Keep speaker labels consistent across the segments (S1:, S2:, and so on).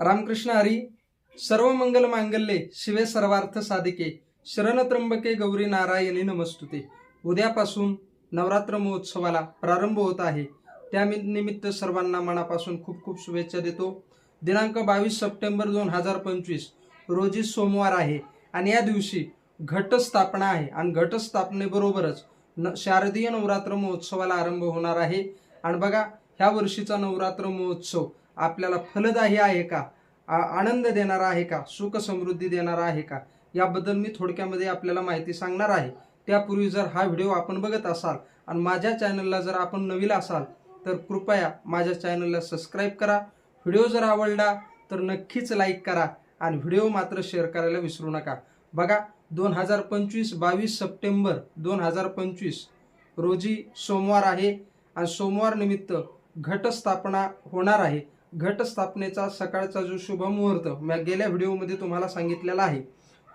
S1: रामकृष्ण हरी सर्व मंगल मांगल्ये शिवे सर्वार्थ साधिके शरण त्र्यंबके गौरी नारायणी नमस्तुते. उद्यापासून नवरात्र महोत्सवाला प्रारंभ होत आहे. त्या निमित्त सर्वांना मनापासून खूप खूप शुभेच्छा देतो. दिनांक बावीस सप्टेंबर दोन हजार पंचवीस रोजी सोमवार आहे आणि या दिवशी घटस्थापना आहे आणि घटस्थापनेबरोबरच न शारदीय नवरात्र महोत्सवाला आरंभ होणार आहे. आणि बघा ह्या वर्षीचा नवरात्र महोत्सव आपल्याला फलदायी आहे का? आ- आनंद देणारा आहे का? सुख समृद्धी देणारा आहे का? याबद्दल मी थोडक्यामध्ये आपल्याला माहिती सांगणार आहे. त्यापूर्वी जर हा व्हिडिओ आपण बघत असाल आणि माझ्या चॅनलला जर आपण नवीन असाल तर कृपया माझ्या चॅनलला सबस्क्राईब करा. व्हिडिओ जर आवडला तर नक्कीच लाईक करा आणि व्हिडिओ मात्र शेअर करायला विसरू नका. बघा दोन हजार पंचवीस बावीस सप्टेंबर दोन हजार पंचवीस रोजी सोमवार आहे आणि सोमवार निमित्त घटस्थापना होणार आहे. घटस्थापनेचा सकाळचा जो शुभ मुहूर्त गेल्या व्हिडिओमध्ये तुम्हाला सांगितलेला आहे.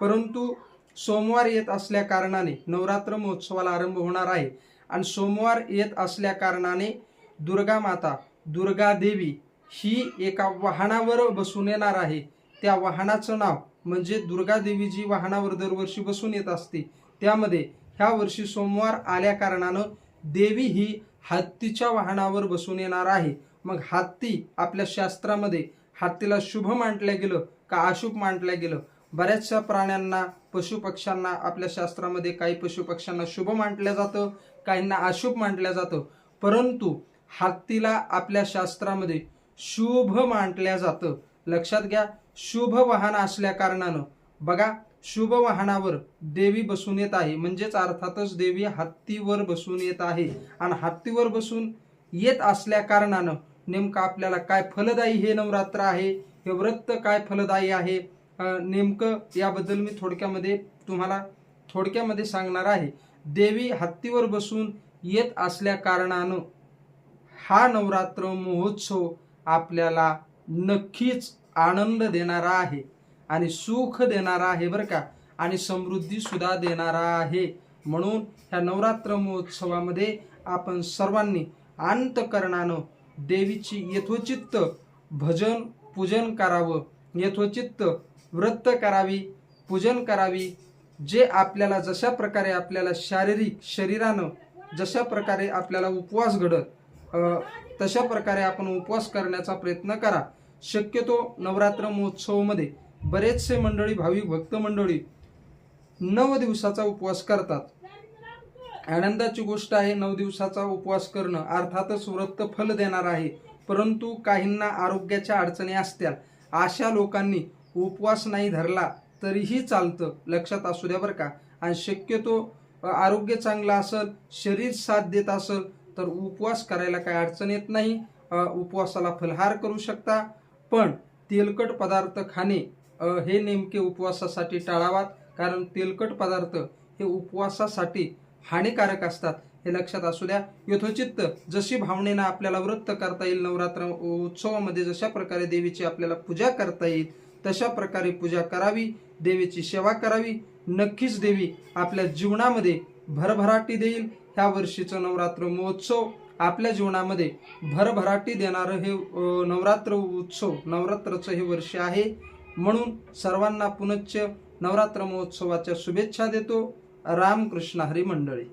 S1: परंतु सोमवार येत असल्या कारणाने नवरात्र महोत्सवाला आरंभ होणार आहे. आणि सोमवार येत असल्या कारणाने दुर्गा माता दुर्गा देवी ही एका वाहनावर बसून येणार आहे. त्या वाहनाचं नाव म्हणजे दुर्गा देवी जी वाहनावर दरवर्षी बसून येत असते त्यामध्ये ह्या वर्षी सोमवार आल्या कारणानं देवी ही हत्तीच्या वाहनावर बसून येणार आहे. मग हत्ती आपल्या शास्त्रामध्ये हत्तीला शुभ मांडलं गेलं का अशुभ मांडलं गेलं? बऱ्याचशा प्राण्यांना पशुपक्ष्यांना आपल्या शास्त्रामध्ये काही पशुपक्ष्यांना शुभ मांडलं जातं काहींना अशुभ मांडलं जातं. परंतु हत्तीला आपल्या शास्त्रामध्ये शुभ मांडलं जातं. लक्षात घ्या शुभ वाहन असल्या कारणानं. बघा शुभ वाहनावर देवी बसून येत आहे. म्हणजेच अर्थातच देवी हत्तीवर बसून येत आहे. आणि हत्तीवर बसून येत असल्या कारणानं नेमकं आपल्याला काय फलदायी हे नवरात्र आहे? हे व्रत काय फलदायी आहे? नेमकं याबद्दल मी थोडक्यामध्ये तुम्हाला थोडक्यामध्ये सांगणार आहे. देवी हत्तीवर बसून येत असल्या कारणानं हा नवरात्र महोत्सव आपल्याला नक्कीच आनंद देणारा आहे. आणि सुख देणारा आहे बरं का. आणि समृद्धी सुद्धा देणारा आहे. म्हणून ह्या नवरात्र महोत्सवामध्ये आपण सर्वांनी अंतकरणानं देवीची यथोचित्त भजन पूजन करावं. यथोचित्त व्रत करावी पूजन करावी. जे आपल्याला जशा प्रकारे आपल्याला शारीरिक शरीरानं जशा प्रकारे आपल्याला उपवास घडत तशा प्रकारे आपण उपवास करण्याचा प्रयत्न करा. शक्यतो नवरात्र महोत्सवामध्ये बरेचसे मंडळी भाविक भक्त मंडळी नऊ दिवसाचा उपवास करतात. आनंदाची गोष्ट आहे नऊ दिवसाचा उपवास करणं. अर्थातच व्रत फल देणार आहे. परंतु काहींना आरोग्याच्या अडचणी असत्या. अशा लोकांनी उपवास नाही धरला तरीही चालतं. लक्षात असू द्या बरं का. आणि शक्यतो आरोग्य चांगलं असेल शरीर साथ देत असेल तर उपवास करायला काही अडचण येत नाही. उपवासाला फलहार करू शकता. पण तेलकट पदार्थ खाणे हे नेमके उपवासासाठी टाळावात कारण तेलकट पदार्थ हे उपवासासाठी हानिकारक असतात हे लक्षात असू द्या. यथोचित्त जशी भावनेनं आपल्याला व्रत करता येईल नवरात्र उत्सवामध्ये जशा प्रकारे देवीची आपल्याला पूजा करता येईल तशा प्रकारे पूजा करावी देवीची सेवा करावी. नक्कीच देवी आपल्या जीवनामध्ये भरभराटी देईल. ह्या वर्षीचं नवरात्र महोत्सव आपल्या जीवनामध्ये भरभराटी देणारं हे नवरात्र उत्सव नवरात्रचं हे वर्ष आहे. म्हणून सर्वांना पुनश्च नवरात्र महोत्सवाच्या शुभेच्छा देतो. रामकृष्ण हरी मंडळी.